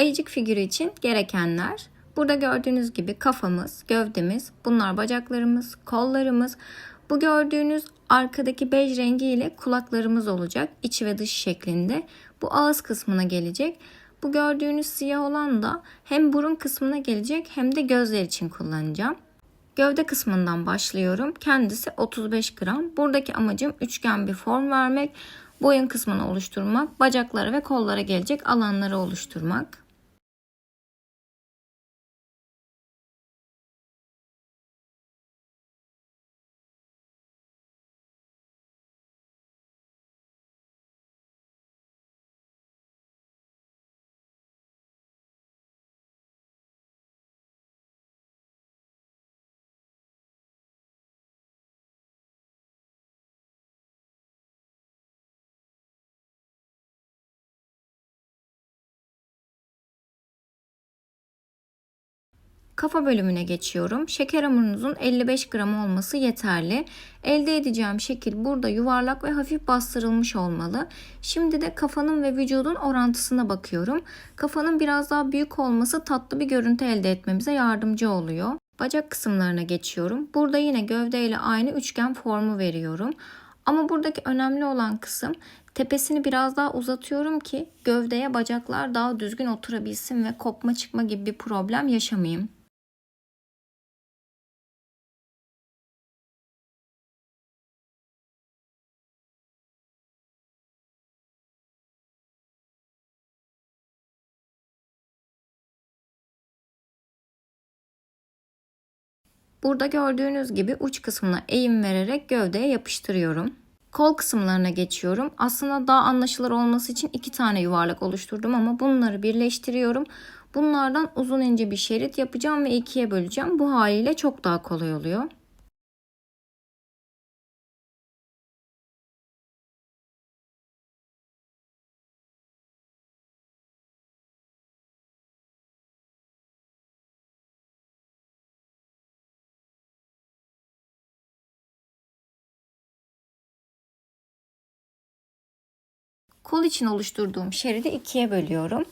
Ayıcık figürü için gerekenler burada gördüğünüz gibi kafamız, gövdemiz, bunlar bacaklarımız, kollarımız. Bu gördüğünüz arkadaki bej rengi ile kulaklarımız olacak içi ve dış şeklinde. Bu ağız kısmına gelecek. Bu gördüğünüz siyah olan da hem burun kısmına gelecek hem de gözler için kullanacağım. Gövde kısmından başlıyorum. Kendisi 35 gram. Buradaki amacım üçgen bir form vermek, boyun kısmını oluşturmak, bacaklara ve kollara gelecek alanları oluşturmak. Kafa bölümüne geçiyorum. Şeker hamurunuzun 55 gram olması yeterli. Elde edeceğim şekil burada yuvarlak ve hafif bastırılmış olmalı. Şimdi de kafanın ve vücudun orantısına bakıyorum. Kafanın biraz daha büyük olması tatlı bir görüntü elde etmemize yardımcı oluyor. Bacak kısımlarına geçiyorum. Burada yine gövdeyle aynı üçgen formu veriyorum. Ama buradaki önemli olan kısım tepesini biraz daha uzatıyorum ki gövdeye bacaklar daha düzgün oturabilsin ve kopma çıkma gibi bir problem yaşamayayım. Burada gördüğünüz gibi uç kısmına eğim vererek gövdeye yapıştırıyorum. Kol kısımlarına geçiyorum. Aslında daha anlaşılır olması için iki tane yuvarlak oluşturdum ama bunları birleştiriyorum. Bunlardan uzun ince bir şerit yapacağım ve ikiye böleceğim. Bu haliyle çok daha kolay oluyor. Kol için oluşturduğum şeridi ikiye bölüyorum.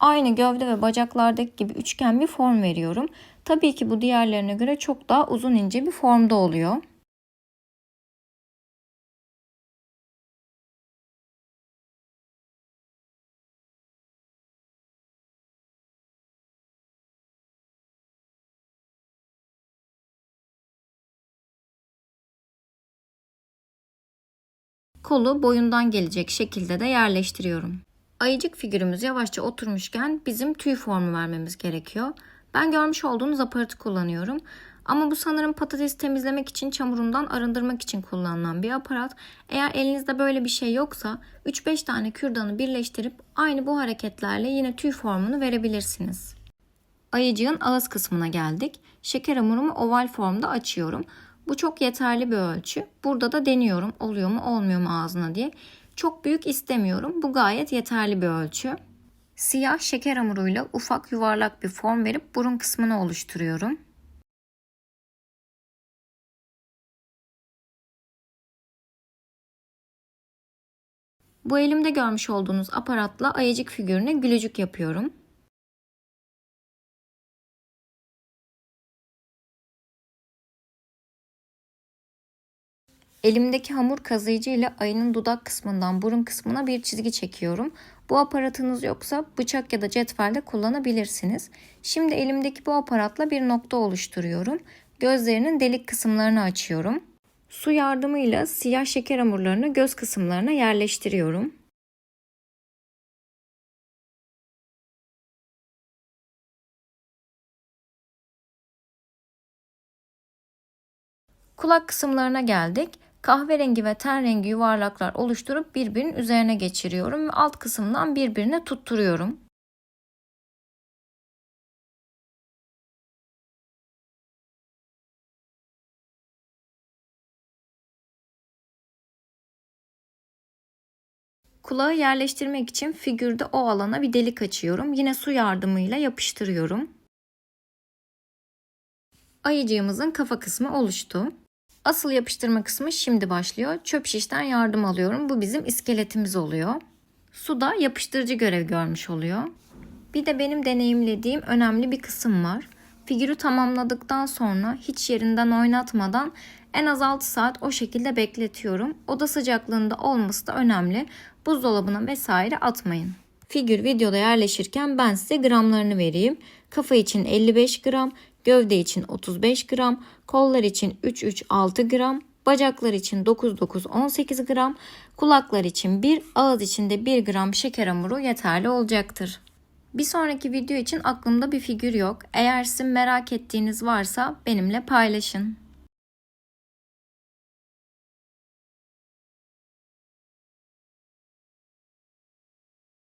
Aynı gövde ve bacaklardaki gibi üçgen bir form veriyorum. Tabii ki bu diğerlerine göre çok daha uzun ince bir formda oluyor. Kolu boyundan gelecek şekilde de yerleştiriyorum. Ayıcık figürümüz yavaşça oturmuşken bizim tüy formu vermemiz gerekiyor. Ben görmüş olduğunuz aparatı kullanıyorum. Ama bu sanırım patates temizlemek için çamurundan arındırmak için kullanılan bir aparat. Eğer elinizde böyle bir şey yoksa 3-5 tane kürdanı birleştirip aynı bu hareketlerle yine tüy formunu verebilirsiniz. Ayıcığın ağız kısmına geldik. Şeker hamurumu oval formda açıyorum. Bu çok yeterli bir ölçü. Burada da deniyorum oluyor mu olmuyor mu ağzına diye. Çok büyük istemiyorum. Bu gayet yeterli bir ölçü. Siyah şeker hamuruyla ufak yuvarlak bir form verip burun kısmını oluşturuyorum. Bu elimde görmüş olduğunuz aparatla ayıcık figürüne gülücük yapıyorum. Elimdeki hamur kazıyıcı ile ayının dudak kısmından burun kısmına bir çizgi çekiyorum. Bu aparatınız yoksa bıçak ya da cetvelde kullanabilirsiniz. Şimdi elimdeki bu aparatla bir nokta oluşturuyorum. Gözlerinin delik kısımlarını açıyorum. Su yardımıyla siyah şeker hamurlarını göz kısımlarına yerleştiriyorum. Kulak kısımlarına geldik kahverengi ve ten rengi yuvarlaklar oluşturup birbirinin üzerine geçiriyorum ve alt kısımdan birbirine tutturuyorum. Kulağı yerleştirmek için figürde o alana bir delik açıyorum. Yine su yardımıyla yapıştırıyorum. Ayıcığımızın kafa kısmı oluştu. Asıl yapıştırma kısmı şimdi başlıyor. Çöp şişten yardım alıyorum. Bu bizim iskeletimiz oluyor. Suda yapıştırıcı görev görmüş oluyor. Bir de benim deneyimlediğim önemli bir kısım var. Figürü tamamladıktan sonra hiç yerinden oynatmadan en az 6 saat o şekilde bekletiyorum. Oda sıcaklığında olması da önemli. Buzdolabına vesaire atmayın. Figür videoda yerleşirken ben size gramlarını vereyim. Kafa için 55 gram, gövde için 35 gram, kollar için 3-3-6 gram, bacaklar için 9-9-18 gram, kulaklar için 1, ağız için de 1 gram şeker hamuru yeterli olacaktır. Bir sonraki video için aklımda bir figür yok. Eğer sizin merak ettiğiniz varsa benimle paylaşın.